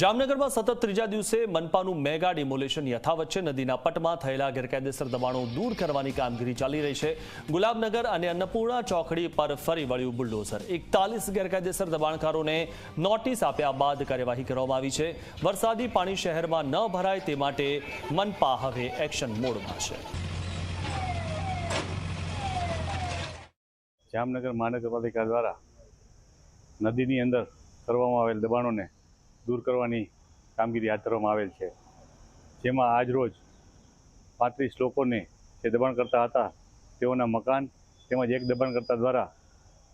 જામનગરમાં સતત ત્રીજા દિવસે મનપાનું મેગા ડિમોલેશન યથાવત છે. નદીના પટમાં થયેલા ગેરકાયદેસર દબાણો દૂર કરવાની કામગીરી ચાલી રહી છે. ગુલાબનગર અને અન્નપૂર્ણા ચોકડી પર ફરી વળ્યું બુલડોઝર. એકતાલીસ ગેરકાયદેસર દબાણકારોને નોટિસ આપ્યા બાદ કાર્યવાહી કરવામાં આવી છે. વરસાદી પાણી શહેરમાં ન ભરાય તે માટે મનપા હવે એક્શન મોડમાં છે. જામનગર મહાનગરપાલિકા દ્વારા નદીની અંદર કરવામાં આવેલ દબાણોને દૂર કરવાની કામગીરી હાથ ધરવામાં આવેલ છે. જેમાં આજ રોજ પાંત્રીસ લોકોને જે દબાણ કરતા હતા, તેઓના મકાન તેમજ એક દબાણકર્તા દ્વારા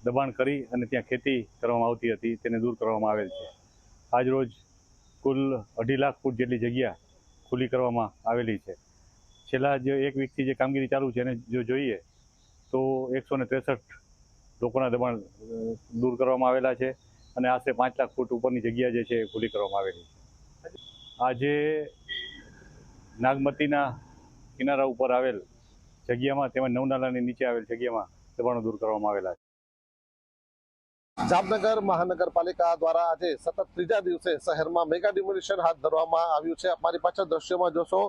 દબાણ કરી અને ત્યાં ખેતી કરવામાં આવતી હતી, તેને દૂર કરવામાં આવેલ છે. આજ રોજ કુલ અઢી લાખ ફૂટ જેટલી જગ્યા ખુલ્લી કરવામાં આવેલી છે. છેલ્લા જે એક વીકથી જે કામગીરી ચાલુ છે એને જો જોઈએ, તો એકસો ત્રેસઠ લોકોના દબાણ દૂર કરવામાં આવેલા છે. અને આશરે પાંચ લાખ ફૂટ ઉપરની જગ્યા જે છે એ ખુલ્લી કરવામાં આવેલી આજે નાગમતીના કિનારા ઉપર આવેલ જગ્યામાં તેમજ નવનાલાની નીચે આવેલ જગ્યામાં દબાણો દૂર કરવામાં આવેલા છે. જામનગર મહાનગરપાલિકા દ્વારા આજે સતત ત્રીજા દિવસે શહેરમાં મેગા ડિમોલિશન હાથ ધરવામાં આવ્યું છે. અમારી પાછળ દ્રશ્યોમાં જોશો,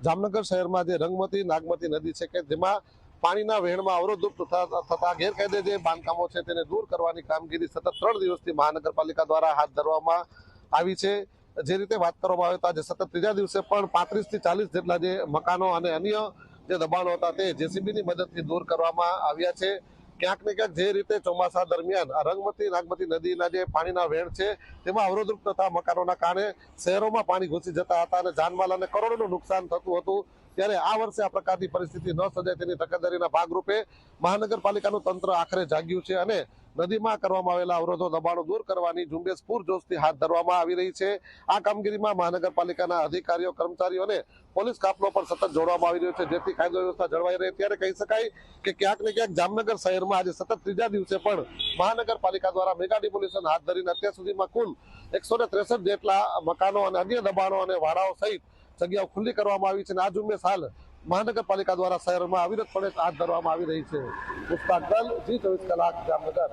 જામનગર શહેરમાં જે રંગમતી નાગમતી નદી છે કે જેમાં પાણીના વહેણમાં અવરોધરૂપ થતા ગેરકાયદે જે બાંધકામો છે તેને દૂર કરવાની કામગીરી સતત ત્રણ દિવસથી મહાનગરપાલિકા દ્વારા હાથ ધરવામાં આવી છે. જે રીતે વાત કરવામાં આવે તો આજે સતત ત્રીજા દિવસે પણ પાંત્રીસથી ચાલીસ જેટલા જે મકાનો અને અન્ય જે દબાણો હતા તે જેસીબીની મદદથી દૂર કરવામાં આવ્યા છે. ક્યાંક ને ક્યાંક જે રીતે ચોમાસા દરમિયાન રંગમતી નાગમતી નદીના જે પાણીના વેણ છે, તેમાં અવરોધરૂપ થતા મકાનોના કારણે શહેરોમાં પાણી ઘૂસી જતા હતા અને જાનમાલ અને કરોડોનું નુકસાન થતું હતું. ત્યારે આ વર્ષે આ પ્રકારની પરિસ્થિતિ ન સર્જાય તેની તકેદારીના ભાગરૂપે મહાનગરપાલિકાનું તંત્ર આખરે જાગ્યું છે અને નદીમાં કરવામાં આવેલા અવરોધો દબાણો દૂર કરવાની ઝુંબેશ પૂરજોશથી હાથ ધરવામાં આવી રહી છે. આ કામગીરીમાં મહાનગરપાલિકાના અધિકારીઓ, કર્મચારીઓ અને પોલીસ કાફલો પણ સતત જોડવામાં આવી રહ્યો છે, જેથી કાયદો વ્યવસ્થા જળવાઈ રહે. ત્યારે કહી શકાય કે ક્યાંક ને ક્યાંક જામનગર શહેરમાં આજે સતત ત્રીજા દિવસે પણ મહાનગરપાલિકા દ્વારા મેગા ડિમોલિશન હાથ ધરીને અત્યાર સુધીમાં કુલ એકસો જેટલા મકાનો અને અન્ય દબાણો અને વાડાઓ સહિત જગ્યાઓ ખુલ્લી કરવામાં આવી છે અને આ ઝુંબેશ હાલ મહાનગરપાલિકા દ્વારા શહેરમાં અવિરતપણે હાથ ધરવામાં આવી રહી છે. મુસ્તાક જી ચોવીસ કલાક જામનગર.